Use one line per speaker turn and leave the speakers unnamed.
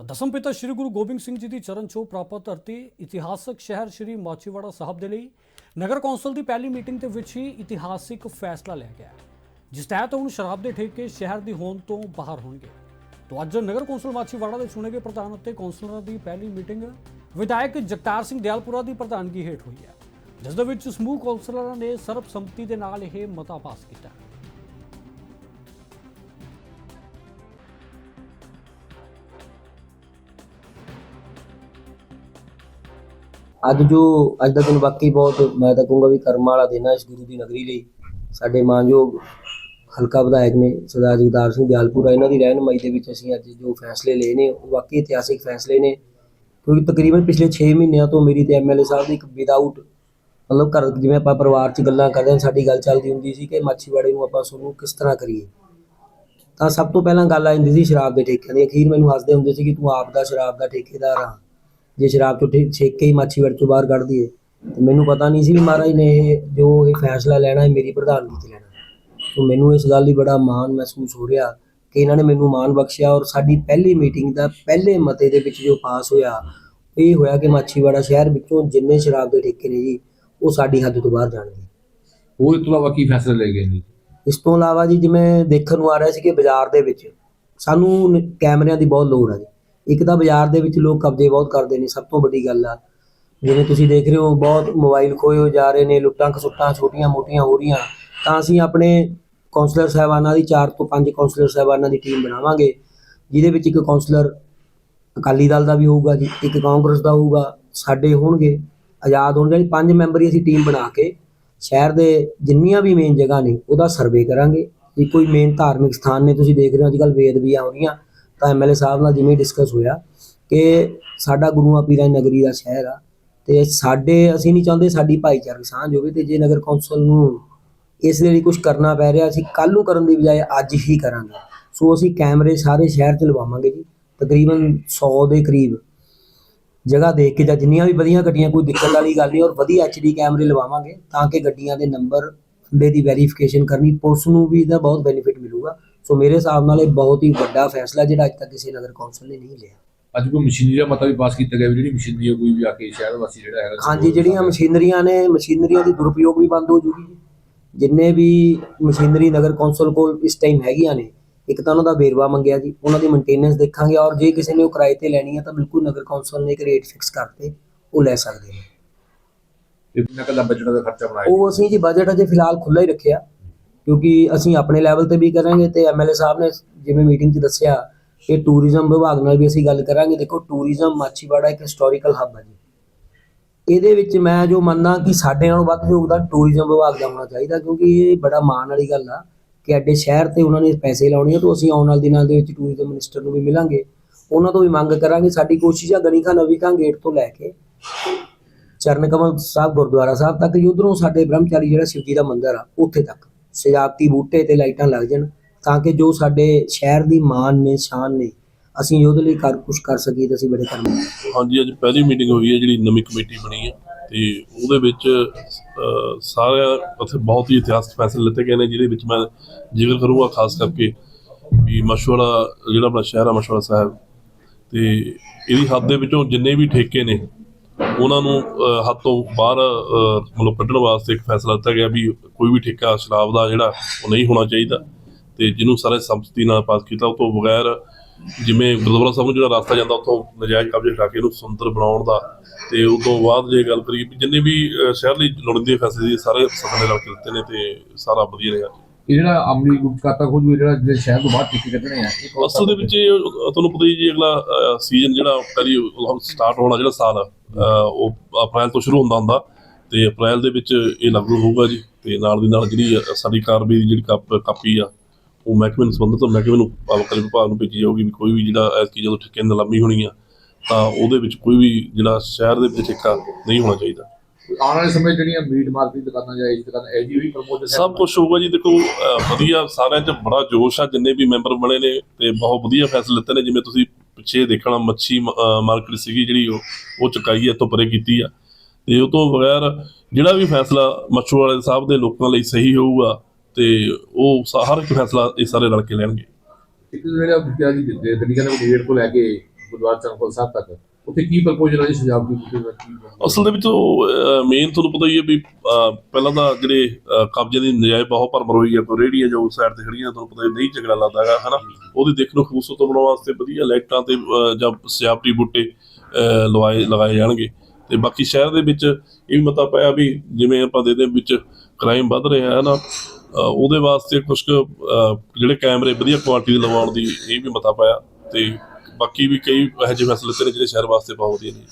ਤਾਂ ਦਸਮ ਪਿਤਾ ਸ੍ਰੀ ਗੁਰੂ ਗੋਬਿੰਦ ਸਿੰਘ ਜੀ ਦੀ ਚਰਨ ਛੋਹ ਪ੍ਰਾਪਤ ਧਰਤੀ ਇਤਿਹਾਸਕ ਸ਼ਹਿਰ ਸ੍ਰੀ ਮਾਚੀਵਾੜਾ ਸਾਹਿਬ ਦੇ ਲਈ ਨਗਰ ਕੌਂਸਲ ਦੀ ਪਹਿਲੀ ਮੀਟਿੰਗ ਦੇ ਵਿੱਚ ਹੀ ਇਤਿਹਾਸਿਕ ਫੈਸਲਾ ਲਿਆ ਗਿਆ ਜਿਸ ਤਹਿਤ ਹੁਣ ਸ਼ਰਾਬ ਦੇ ਠੇਕੇ ਸ਼ਹਿਰ ਦੀ ਹੋਂਦ ਤੋਂ ਬਾਹਰ ਹੋਣਗੇ। ਤੋਂ ਅੱਜ ਨਗਰ ਕੌਂਸਲ ਮਾਚੀਵਾੜਾ ਦੇ ਚੁਣੇ ਗਏ ਪ੍ਰਧਾਨ ਅਤੇ ਕੌਂਸਲਰਾਂ ਦੀ ਪਹਿਲੀ ਮੀਟਿੰਗ ਵਿਧਾਇਕ ਜਗਤਾਰ ਸਿੰਘ ਦਿਆਲਪੁਰਾ ਦੀ ਪ੍ਰਧਾਨਗੀ ਹੇਠ ਹੋਈ ਹੈ, ਜਿਸ ਦੇ ਵਿੱਚ ਸਮੂਹ ਕੌਂਸਲਰਾਂ ਨੇ ਸਰਬਸੰਮਤੀ ਦੇ ਨਾਲ ਇਹ ਮਤਾ ਪਾਸ ਕੀਤਾ।
ਅੱਜ ਜੋ, ਅੱਜ ਦਾ ਦਿਨ ਵਾਕਈ ਬਹੁਤ, ਮੈਂ ਤਾਂ ਕਹੂੰਗਾ ਵੀ ਕਰਮ ਵਾਲਾ ਦਿਨ ਹੈ ਇਸ ਗੁਰੂ ਦੀ ਨਗਰੀ ਲਈ। ਸਾਡੇ ਮਾਨਯੋਗ ਹਲਕਾ ਵਿਧਾਇਕ ਨੇ ਸਰਦਾਰ ਜਗਦਾਰ ਸਿੰਘ ਦਿਆਲਪੁਰਾ ਇਹਨਾਂ ਦੀ ਰਹਿਨਮਾਈ ਦੇ ਵਿੱਚ ਅਸੀਂ ਅੱਜ ਜੋ ਫੈਸਲੇ ਲਏ ਨੇ, ਉਹ ਵਾਕਈ ਇਤਿਹਾਸਿਕ ਫੈਸਲੇ ਨੇ। ਕਿਉਂਕਿ ਤਕਰੀਬਨ ਪਿਛਲੇ 6 ਮਹੀਨਿਆਂ ਤੋਂ ਮੇਰੀ ਤੇ ਐਮਐਲਏ ਸਾਹਿਬ ਦੀ ਇੱਕ ਵਿਦਆਊਟ ਮਤਲਬ ਘਰ ਜਿਵੇਂ ਆਪਾਂ ਪਰਿਵਾਰ 'ਚ ਗੱਲਾਂ ਕਰਦੇ ਹਾਂ, ਸਾਡੀ ਗੱਲ ਚੱਲਦੀ ਹੁੰਦੀ ਸੀ ਕਿ ਮਾਛੀਵਾੜੇ ਨੂੰ ਆਪਾਂ ਤੁਹਾਨੂੰ ਕਿਸ ਤਰ੍ਹਾਂ ਕਰੀਏ। ਤਾਂ ਸਭ ਤੋਂ ਪਹਿਲਾਂ ਗੱਲ ਆ ਜਾਂਦੀ ਸੀ ਸ਼ਰਾਬ ਦੇ ਠੇਕਿਆਂ ਦੀ। ਅਖੀਰ ਮੈਨੂੰ ਹੱਸਦੇ ਹੁੰਦੇ ਸੀ ਕਿ ਤੂੰ ਆਪ ਦਾ ਸ਼ਰਾਬ ਦਾ ਠੇਕੇਦਾਰ ਆ। ਜੇ ਸ਼ਰਾਬ ਤੋਂ ਠੇ- ਛੇਕ ਕੇ ਹੀ ਮਾਛੀਵਾੜੇ ਤੋਂ ਬਾਹਰ ਕੱਢ ਦਈਏ ਤੇ ਮੈਨੂੰ ਪਤਾ ਨਹੀਂ ਸੀ ਵੀ ਮਹਾਰਾਜ ਨੇ ਇਹ ਜੋ ਇਹ ਫੈਸਲਾ ਲੈਣਾ ਹੈ ਮੇਰੀ ਪ੍ਰਧਾਨਗੀ ਤੇ ਲੈਣਾ। ਸੋ ਮੈਨੂੰ ਇਸ ਗੱਲ ਲਈ ਬੜਾ ਮਾਣ ਮਹਿਸੂਸ ਹੋ ਰਿਹਾ ਕਿ ਇਹਨਾਂ ਨੇ ਮੈਨੂੰ ਮਾਣ ਬਖਸ਼ਿਆ ਔਰ ਸਾਡੀ ਪਹਿਲੀ ਮੀਟਿੰਗ ਦਾ ਪਹਿਲੇ ਮਤੇ ਦੇ ਵਿੱਚ ਜੋ ਪਾਸ ਹੋਇਆ ਇਹ ਹੋਇਆ ਕਿ ਮਾਛੀਵਾੜਾ ਸ਼ਹਿਰ ਵਿੱਚੋਂ ਜਿੰਨੇ ਸ਼ਰਾਬ ਦੇ ਠੇਕੇ ਨੇ ਜੀ ਉਹ ਸਾਡੀ ਹੱਦ ਤੋਂ ਬਾਹਰ ਜਾਣਗੇ।
ਉਹ ਇਸ ਤੋਂ ਇਲਾਵਾ ਕੀ ਫੈਸਲੇ ਲਏ ਗਏ ਨੇ
ਇਸ ਤੋਂ ਇਲਾਵਾ ਜੀ ਜਿਵੇਂ ਦੇਖਣ ਨੂੰ ਆ ਰਿਹਾ ਸੀ ਕਿ ਬਾਜ਼ਾਰ ਦੇ ਵਿੱਚ ਸਾਨੂੰ ਕੈਮਰਿਆਂ ਦੀ ਬਹੁਤ ਲੋੜ ਹੈ ਜੀ। ਇੱਕ ਤਾਂ ਬਾਜ਼ਾਰ ਦੇ ਵਿੱਚ ਲੋਕ ਕਬਜ਼ੇ ਬਹੁਤ ਕਰਦੇ ਨੇ, ਸਭ ਤੋਂ ਵੱਡੀ ਗੱਲ ਆ। ਜਿਵੇਂ ਤੁਸੀਂ ਦੇਖ ਰਹੇ ਹੋ, ਬਹੁਤ ਮੋਬਾਈਲ ਖੋਏ ਹੋ ਜਾ ਰਹੇ ਨੇ, ਲੁੱਟਾਂ ਖਸੁੱਟਾਂ ਛੋਟੀਆਂ ਮੋਟੀਆਂ ਹੋ ਰਹੀਆਂ। ਤਾਂ ਅਸੀਂ ਆਪਣੇ ਕਾਉਂਸਲਰ ਸਾਹਿਬਾਨਾਂ ਦੀ 4 ਤੋਂ 5 ਕਾਉਂਸਲਰ ਸਾਹਿਬਾਨਾਂ ਦੀ ਟੀਮ ਬਣਾਵਾਂਗੇ, ਜਿਹਦੇ ਵਿੱਚ ਇੱਕ ਕਾਉਂਸਲਰ ਅਕਾਲੀ ਦਲ ਦਾ ਵੀ ਹੋਊਗਾ ਜੀ, ਇੱਕ ਕਾਂਗਰਸ ਦਾ ਹੋਊਗਾ, ਸਾਡੇ ਹੋਣਗੇ, ਆਜ਼ਾਦ ਹੋਣਗੇ। ਜਿਹੜੀ ਪੰਜ ਮੈਂਬਰੀ ਅਸੀਂ ਟੀਮ ਬਣਾ ਕੇ ਸ਼ਹਿਰ ਦੇ ਜਿੰਨੀਆਂ ਵੀ ਮੇਨ ਜਗ੍ਹਾ ਨੇ, ਉਹਦਾ ਸਰਵੇ ਕਰਾਂਗੇ। ਜੇ ਕੋਈ ਮੇਨ ਧਾਰਮਿਕ ਸਥਾਨ ਨੇ, ਤੁਸੀਂ ਦੇਖ ਰਹੇ ਹੋ, ਅੱਜ ਅੱਜਕੱਲ ਵੇਦਵੀਆਂ ਹੋ ਰਹੀਆਂ। ਤਾਂ ਐਮਐਲਏ ਸਾਹਿਬ ਨਾਲ ਜਿਵੇਂ ਡਿਸਕਸ ਹੋਇਆ ਕਿ ਸਾਡਾ ਗੁਰੂਆਂ ਪੀਰਾਂ ਦੀ ਨਗਰੀ ਦਾ ਸ਼ਹਿਰ ਆ ਤੇ ਸਾਡੇ, ਅਸੀਂ ਨਹੀਂ ਚਾਹੁੰਦੇ ਸਾਡੀ ਭਾਈਚਾਰਕ ਸਾਂਝ ਹੋਵੇ ਤੇ ਜੇ ਨਗਰ ਕੌਂਸਲ ਨੂੰ ਇਸ ਦੇ ਲਈ ਕੁਝ ਕਰਨਾ ਪੈ ਰਿਹਾ, ਅਸੀਂ ਕੱਲ ਨੂੰ ਕਰਨ ਦੀ ਬਜਾਏ ਅੱਜ ਹੀ ਕਰਾਂਗੇ। ਸੋ ਅਸੀਂ ਕੈਮਰੇ ਸਾਰੇ ਸ਼ਹਿਰ 'ਚ ਲਵਾਵਾਂਗੇ ਜੀ, ਤਕਰੀਬਨ 100 ਦੇ ਕਰੀਬ ਜਗ੍ਹਾ ਦੇਖ ਕੇ ਜਾਂ ਜਿੰਨੀਆਂ ਵੀ ਵਧੀਆਂ ਗੱਡੀਆਂ, ਕੋਈ ਦਿੱਕਤ ਵਾਲੀ ਗੱਲ ਨਹੀਂ ਔਰ ਵਧੀਆ ਐਚਡੀ ਕੈਮਰੇ ਲਵਾਵਾਂਗੇ ਤਾਂ ਕਿ ਗੱਡੀਆਂ ਦੇ ਨੰਬਰ ਦੇ ਦੀ ਵੈਰੀਫਿਕੇਸ਼ਨ ਕਰਨੀ, ਪੁਲਿਸ ਨੂੰ ਵੀ ਇਹਦਾ ਬਹੁਤ ਬੈਨੀਫਿਟ ਸੋ ਮੇਰੇ ਹਿਸਾਬ ਨਾਲ ਇਹ ਬਹੁਤ ਹੀ ਵੱਡਾ ਫੈਸਲਾ ਜਿਹੜਾ ਅੱਜ ਤੱਕ ਕਿਸੇ ਨਗਰ ਕੌਂਸਲ ਨੇ ਨਹੀਂ ਲਿਆ।
ਅੱਜ ਕੋਈ ਮਸ਼ੀਨਰੀ ਦਾ ਮਤਾ ਵੀ ਪਾਸ ਕੀਤਾ ਗਿਆ ਵੀ ਜਿਹੜੀ ਮਸ਼ੀਨਰੀ ਹੈ ਕੋਈ ਵੀ ਆ ਕੇ ਸ਼ਹਿਰ ਵਾਸੀ ਜਿਹੜਾ ਹੈਗਾ
ਹਾਂਜੀ ਜਿਹੜੀਆਂ ਮਸ਼ੀਨਰੀਆਂ ਨੇ ਮਸ਼ੀਨਰੀਆਂ ਦੀ ਦੁਰਉਪਯੋਗ ਵੀ ਬੰਦ ਹੋ ਜੂਗੀ ਜਿੰਨੇ ਵੀ ਮਸ਼ੀਨਰੀ ਨਗਰ ਕੌਂਸਲ ਕੋਲ ਇਸ ਟਾਈਮ ਹੈਗੀਆਂ ਨੇ ਇੱਕ ਤਾਂ ਉਹਨਾਂ ਦਾ ਵੇਰਵਾ ਮੰਗਿਆ ਜੀ ਉਹਨਾਂ ਦੀ ਮੇਨਟੇਨੈਂਸ ਦੇਖਾਂਗੇ ਔਰ ਜੇ ਕਿਸੇ ਨੇ ਉਹ ਕਿਰਾਏ ਤੇ ਲੈਣੀ ਹੈ ਤਾਂ ਬਿਲਕੁਲ ਨਗਰ ਕੌਂਸਲ ਨੇ ਇੱਕ ਰੇਟ ਫਿਕਸ ਕਰਤੇ ਉਹ ਲੈ ਸਕਦੇ ਨੇ।
ਕਿੰਨਾ ਕੱਲਾ ਬਜਟ ਦਾ ਖਰਚਾ ਬਣਾਇਆ
ਉਹ ਅਸੀਂ ਜੀ ਬਜਟ ਅਜੇ ਫਿਲਹਾਲ ਖੁੱਲਾ ਹੀ ਰੱਖਿਆ। ਕਿਉਂਕਿ ਅਸੀਂ ਆਪਣੇ ਲੈਵਲ ਤੇ ਵੀ ਕਰਾਂਗੇ ਤੇ ਐਮਐਲਏ ਸਾਹਿਬ ਨੇ ਜਿਵੇਂ ਮੀਟਿੰਗ 'ਚ ਦੱਸਿਆ ਕਿ ਟੂਰਿਜ਼ਮ ਵਿਭਾਗ ਨਾਲ ਵੀ ਅਸੀਂ ਗੱਲ ਕਰਾਂਗੇ। ਦੇਖੋ ਟੂਰਿਜ਼ਮ ਮਾਛੀਵਾੜਾ ਇੱਕ ਹਿਸਟੋਰੀਕਲ ਹੱਬ ਹੈ ਜੀ। ਇਹਦੇ ਵਿੱਚ ਮੈਂ ਜੋ ਮੰਨਦਾ ਕਿ ਸਾਡੇ ਨਾਲੋਂ ਵੱਧ ਯੋਗਦਾਨ ਟੂਰਿਜ਼ਮ ਵਿਭਾਗ ਦਾ ਹੋਣਾ ਚਾਹੀਦਾ ਕਿਉਂਕਿ ਇਹ ਬੜਾ ਮਾਣ ਵਾਲੀ ਗੱਲ ਆ ਕਿ ਐਡੇ ਸ਼ਹਿਰ ਤੇ ਉਹਨਾਂ ਨੇ ਪੈਸੇ ਲਾਉਣੇ ਆ ਤਾਂ ਅਸੀਂ ਆਉਣ ਵਾਲੇ ਦਿਨਾਂ ਦੇ ਵਿੱਚ ਟੂਰਿਜ਼ਮ ਮਿਨਿਸਟਰ ਨੂੰ ਵੀ ਮਿਲਾਂਗੇ। ਉਹਨਾਂ ਤੋਂ ਵੀ ਮੰਗ ਕਰਾਂਗੇ, ਸਾਡੀ ਕੋਸ਼ਿਸ਼ ਆ ਗਣੀ ਖਾਨ ਨਵੀਂ ਖਾਨ ਗੇਟ ਤੋਂ ਲੈ ਕੇ ਚਰਨ ਕਮਲ ਸਾਹਿਬ ਗੁਰਦੁਆਰਾ ਸਾਹਿਬ ਤੱਕ ਉਧਰੋਂ ਸਾਡੇ ਬ੍ਰਹਮਚਾਰੀ ਜਿਹੜਾ ਸ਼ਿਵਜੀ ਦਾ ਮੰਦਿਰ ਆ, ਉੱਥੇ ਤੱਕ। ਸਜਾਵਟੀ ਬੂਟੇ ਤੇ ਲਾਈਟਾਂ ਲੱਗ ਜਾਣ ਤਾਂ ਕਿ ਜੋ ਸਾਡੇ ਸ਼ਹਿਰ ਦੀ ਮਾਨ ਨੇ ਸ਼ਾਨ ਨੇ ਅਸੀਂ ਉਹਦੇ ਲਈ ਕਰ ਕੁਝ ਕਰ ਸਕੀਏ ਤਾਂ ਅਸੀਂ ਬੜੇ ਕਰਮ
ਹਾਂਜੀ ਅੱਜ ਪਹਿਲੀ ਮੀਟਿੰਗ ਹੋਈ ਹੈ ਜਿਹੜੀ ਨਵੀਂ ਕਮੇਟੀ ਬਣੀ ਹੈ ਤੇ ਉਹਦੇ ਵਿੱਚ ਅਹ, ਸਾਰਿਆਂ ਉੱਥੇ ਬਹੁਤ ਹੀ ਇਤਿਹਾਸਕ ਫੈਸਲੇ ਲਿੱਤੇ ਗਏ ਨੇ ਜਿਹਦੇ ਵਿੱਚ ਮੈਂ ਜ਼ਿਕਰ ਕਰੂੰਗਾ ਖਾਸ ਕਰਕੇ ਵੀ ਮਸ਼ਵਰਾ ਜਿਹੜਾ ਆਪਣਾ ਸ਼ਹਿਰ ਆ ਮਸ਼ਵਰਾ ਸਾਹਿਬ ਤੇ ਇਹਦੀ ਹੱਦ ਦੇ ਵਿੱਚੋਂ ਜਿੰਨੇ ਵੀ ਠੇਕੇ ਨੇ ਉਹਨਾਂ ਨੂੰ ਅਹ, ਤੋਂ ਬਾਹਰ ਮਤਲਬ ਕੱਢਣ ਵਾਸਤੇ ਇੱਕ ਫੈਸਲਾ ਲਿੱਤਾ ਗਿਆ ਵੀ ਕੋਈ ਵੀ ਠੇਕਾ ਸ਼ਰਾਬ ਦਾ ਜਿਹੜਾ ਉਹ ਨਹੀਂ ਹੋਣਾ ਚਾਹੀਦਾ। ਤੇ ਜਿਹਨੂੰ ਸਾਰੇ ਸੰਮਤੀ ਨਾਲ ਪਾਸ ਕੀਤਾ ਉਹ ਤੋਂ ਬਗੈਰ ਜਿਵੇਂ ਗੁਰਦੁਆਰਾ ਸਾਹਿਬ ਨੂੰ ਜਿਹੜਾ ਰਸਤਾ ਜਾਂਦਾ ਉੱਥੋਂ ਨਜਾਇਜ਼ ਕਬਜ਼ੇ ਹਟਾ ਕੇ ਇਹਨੂੰ ਸੁੰਦਰ ਬਣਾਉਣ ਦਾ। ਤੇ ਉਸ ਤੋਂ ਬਾਅਦ ਜੇ ਗੱਲ ਕਰੀਏ ਜਿੰਨੇ ਵੀ ਸ਼ਹਿਰ ਲਈ ਲੋੜੀਂਦੇ ਫੈਸਲੇ ਸਾਰੇ ਸਦਨ ਨੇ ਰਲ ਕੇ ਦਿੱਤੇ ਨੇ ਤੇ ਸਾਰਾ ਵਧੀਆ ਰਿਹਾ।
ਇਹ ਜਿਹੜਾ ਅਮਲੀ ਗੁਪਤਕਾਤਾ ਖੋਜ ਵੀ ਜਿਹੜਾ ਜਿਹੜੇ ਸ਼ਹਿਰ ਤੋਂ ਬਾਹਰ ਟਿੱਕੇ ਕੱਢਣੇ ਆ ਇਹ ਕੌਣ
ਅਸਲ ਦੇ ਵਿੱਚ ਇਹ ਤੁਹਾਨੂੰ ਪਤਾ ਹੀ ਜੀ ਅਗਲਾ ਸੀਜ਼ਨ ਜਿਹੜਾ ਪਹਿਲੀ ਸਟਾਰਟ ਹੋਣਾ ਜਿਹੜਾ ਸਾਲ ਉਹ ਅਪ੍ਰੈਲ ਤੋਂ ਸ਼ੁਰੂ ਹੁੰਦਾ ਹੁੰਦਾ ਤੇ ਅਪ੍ਰੈਲ ਦੇ ਵਿੱਚ ਇਹ ਲਾਗੂ ਹੋਊਗਾ ਜੀ ਤੇ ਨਾਲ ਦੀ ਨਾਲ ਜਿਹੜੀ ਸਾਡੀ ਕਾਰਵਾਈ ਦੀ ਜਿਹੜੀ ਕਾਪ- ਕਾਪੀ ਆ ਉਹ ਮਹਿਕਮੇ ਨੂੰ ਸੰਬੰਧਿਤ ਮਹਿਕਮੇ ਨੂੰ ਪਾਵਕਰੀ ਵਿਭਾਗ ਨੂੰ ਭੇਜੀ ਜਾਊਗੀ ਵੀ ਕੋਈ ਵੀ ਜਿਹੜਾ ਐਤਕੀ ਜਦੋਂ ਠੇਕੇ ਨਿਲਾਮੀ ਹੋਣੀ ਆ ਤਾਂ ਉਹਦੇ ਵਿੱਚ ਕੋਈ ਵੀ ਜਿਹੜਾ ਸ਼ਹਿਰ ਦੇ ਵਿੱਚ ਠੇਕਾ ਨਹੀਂ ਹੋਣਾ ਚਾਹੀਦਾ।
ਆਉਣ ਵਾਲੇ ਸਮੇਂ ਜਿਹੜੀਆਂ ਮੀਟ ਮਾਰਕੀਟ ਦੁਕਾਨਾਂ ਜਾਂ ਇਹ ਦੁਕਾਨਾਂ ਇਹ ਜੀ ਵੀ ਪ੍ਰਮੋਟ
ਸਭ ਕੁਝ ਹੋਊਗਾ ਜੀ। ਦੇਖੋ ਅਹ ਵਧੀਆ ਸਾਰਿਆਂ 'ਚ ਬੜਾ ਜੋਸ਼ ਆ ਜਿੰਨੇ ਵੀ ਮੈਂਬਰ ਬਣੇ ਨੇ ਤੇ ਬਹੁਤ ਵਧੀਆ ਫੈਸਲੇ ਲਿੱਤੇ ਨੇ। ਜਿਵੇਂ ਤੁਸੀਂ ਪਿੱਛੇ ਦੇਖਣਾ ਮੱਛੀ ਮਾਰਕੀਟ ਸੀਗੀ ਜਿਹੜੀ ਉਹ ਉਹ ਚੁਕਾਈ ਹੈ ਤੋਂ ਪਰੇ ਕੀਤੀ ਆ। ਤੇ ਉਹ ਤੋਂ ਬਗੈਰ ਜਿਹੜਾ ਵੀ ਫੈਸਲਾ ਮੱਛੂ ਵਾਲੇ ਸਾਹਿਬ ਦੇ ਲੋਕਾਂ ਲਈ ਸਹੀ ਹੋਊਗਾ ਤੇ ਉਹ ਸਾ- ਹਰ ਇੱਕ ਫੈਸਲਾ ਇਹ ਸਾਰੇ ਰਲ ਕੇ ਲੈਣਗੇ।
ਇੱਕ ਜਿਹੜਾ ਵਿਦਿਆ ਜੀ ਦਿੱਤੇ ਗੱਡੀਆਂ ਦੇ ਗੇਟ ਤੋਂ ਲੈ ਕੇ ਗੁਰਦੁਆਰਾ ਚੰਪਲ ਸਾਹਿਬ ਤੱਕ। ਉੱਥੇ ਕੀ ਪ੍ਰਪੋਜ਼ਲ ਹੈ ਜੀ ਸਜਾਵਟੀ ਬੂਟੇ ਦਾ ਕੀ
ਅਸਲ ਦੇ ਵਿੱਚ ਉਹ ਮੇਨ ਤੁਹਾਨੂੰ ਪਤਾ ਹੀ ਹੈ ਵੀ ਅਹ, ਪਹਿਲਾਂ ਤਾਂ ਜਿਹੜੇ ਅਹ, ਕਬਜ਼ੇ ਦੀ ਨਜਾਇਜ਼ ਬਹੁਤ ਭਰਮਰ ਹੋਈ ਹੈ ਕੋਈ ਰੇਹੜੀਆਂ ਜੋ ਸਾਈਡ ਤੇ ਖੜੀਆਂ ਤੁਹਾਨੂੰ ਪਤਾ ਹੀ ਨਹੀਂ ਝਗੜਾ ਲੱਗਦਾ ਹੈਗਾ ਹਨਾ? ਉਹਦੀ ਦੇਖ ਨੂੰ ਖੂਬਸੂਰਤ ਬਣਾਉਣ ਵਾਸਤੇ ਵਧੀਆ ਲਾਈਟਾਂ ਤੇ ਅਹ, ਜਾਂ ਸਜਾਵਟੀ ਬੂਟੇ ਅਹ, ਲਵਾਏ ਲਗਾਏ ਜਾਣਗੇ। ਤੇ ਬਾਕੀ ਸ਼ਹਿਰ ਦੇ ਵਿੱਚ ਇਹ ਵੀ ਮਤਾ ਪਾਇਆ ਵੀ ਜਿਵੇਂ ਆਪਾਂ ਦੇ ਦੇ ਵਿੱਚ ਕ੍ਰਾਈਮ ਵੱਧ ਰਿਹਾ ਹੈ ਨਾ ਅਹ, ਉਹਦੇ ਵਾਸਤੇ ਕੁਝ ਜਿਹੜੇ ਕੈਮਰੇ ਵਧੀਆ ਕੁਆਲਿਟੀ ਦੇ ਲਵਾਉਣ ਦੀ ਇਹ ਵੀ ਮਤਾ ਪਾਇਆ ਤੇ ਬਾਕੀ ਵੀ ਕਈ ਇਹੋ ਜਿਹੇ ਫੈਸਲੇ ਤੇ ਨੇ ਜਿਹੜੇ ਸ਼ਹਿਰ ਵਾਸਤੇ ਬਹੁਤ ਵਧੀਆ ਨੇ।